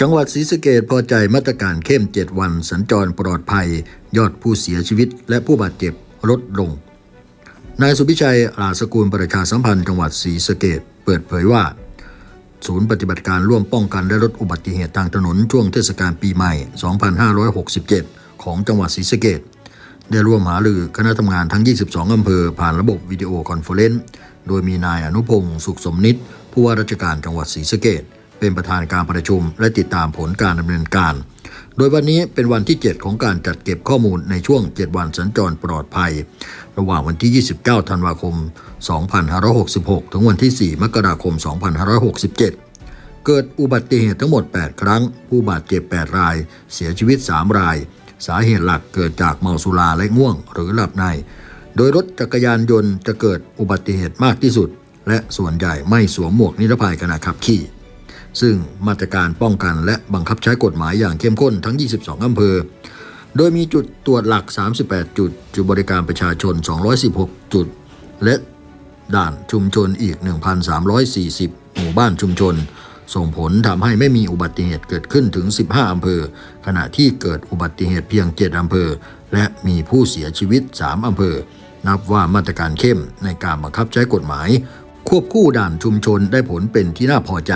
จังหวัดศรีสะเกดพอใจมาตรการเข้ม 7 วัน สัญจรปลอดภัย ยอดผู้เสียชีวิต และผู้บาดเจ็บลดลง นายสุพิชัยลาสกุลประชาสัมพันธ์จังหวัดศรีสะเกดเปิดเผยว่า ศูนย์ปฏิบัติการร่วมป้องกันและลดอุบัติเหตุทางถนนช่วงเทศกาลปีใหม่ 2567 ของจังหวัดศรีสะเกดได้ร่วมหารือคณะทำงานทั้ง 22 อำเภอ ผ่านระบบวิดีโอคอนเฟอเรนซ์โดยมีนายอนุพงศ์สุขสมนิตผู้ว่าราชการจังหวัดศรีสะเกด เป็นประธานการประชุม และติดตามผลการดำเนินการ โดยวันนี้เป็นวันที่ 7 ของการจัดเก็บข้อมูลในช่วง 7 วันสัญจรปลอดภัย ระหว่างวันที่ 29 ธันวาคม 2566 ถึงวันที่ 4 มกราคม 2567เกิดอุบัติเหตุทั้งหมด 8 ครั้ง ผู้บาดเจ็บ 8 ราย เสียชีวิต 3 ราย สาเหตุหลักเกิดจากเมาสุราและง่วง หรือหลับใน โดยรถจักรยานยนต์จะเกิดอุบัติเหตุมากที่สุด และส่วนใหญ่ไม่สวมหมวกนิรภัยขณะขับขี่ ซึ่งมาตรการป้องกันและบังคับใช้กฎหมายอย่างเข้มข้นทั้ง 22 อำเภอ โดยมีจุดตรวจหลัก 38 จุด จุดบริการประชาชน 216 จุด และด่านชุมชนอีก 1,340 หมู่บ้านชุมชน ส่งผลทำให้ไม่มีอุบัติเหตุเกิดขึ้นถึง 15 อำเภอ ขณะที่เกิดอุบัติเหตุเพียง 7 อำเภอ และมีผู้เสียชีวิต 3 อำเภอ นับว่ามาตรการเข้มในการบังคับใช้กฎหมาย ควบคู่ด่านชุมชนได้ผลเป็นที่น่าพอใจ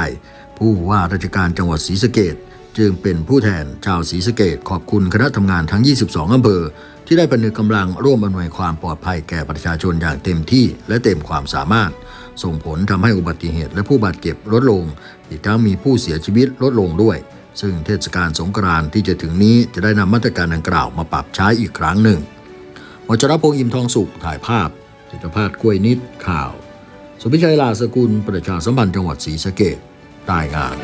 ผู้ว่าราชการจังหวัดศรีสะเกดจึงเป็นผู้แทนชาวศรีสะเกดขอบคุณคณะทำงานทั้ง 22 อำเภอ ที่ได้ผนึกกำลังร่วมอำนวยความปลอดภัยแก่ประชาชนอย่างเต็มที่และเต็มความสามารถ ส่งผลทำให้อุบัติเหตุและผู้บาดเจ็บลดลง อีกทั้งมีผู้เสียชีวิตลดลงด้วย ซึ่งเทศกาลสงกรานต์ที่จะถึงนี้จะได้นำมาตรการดังกล่าวมาปรับใช้อีกครั้งหนึ่งวชรพงษ์อิมทองสุขถ่ายภาพจิตภาพกล้วยนิดข่าว สุพิชัยลาสกุลประชาสัมพันธ์จังหวัดศรีสะเกษ รายงาน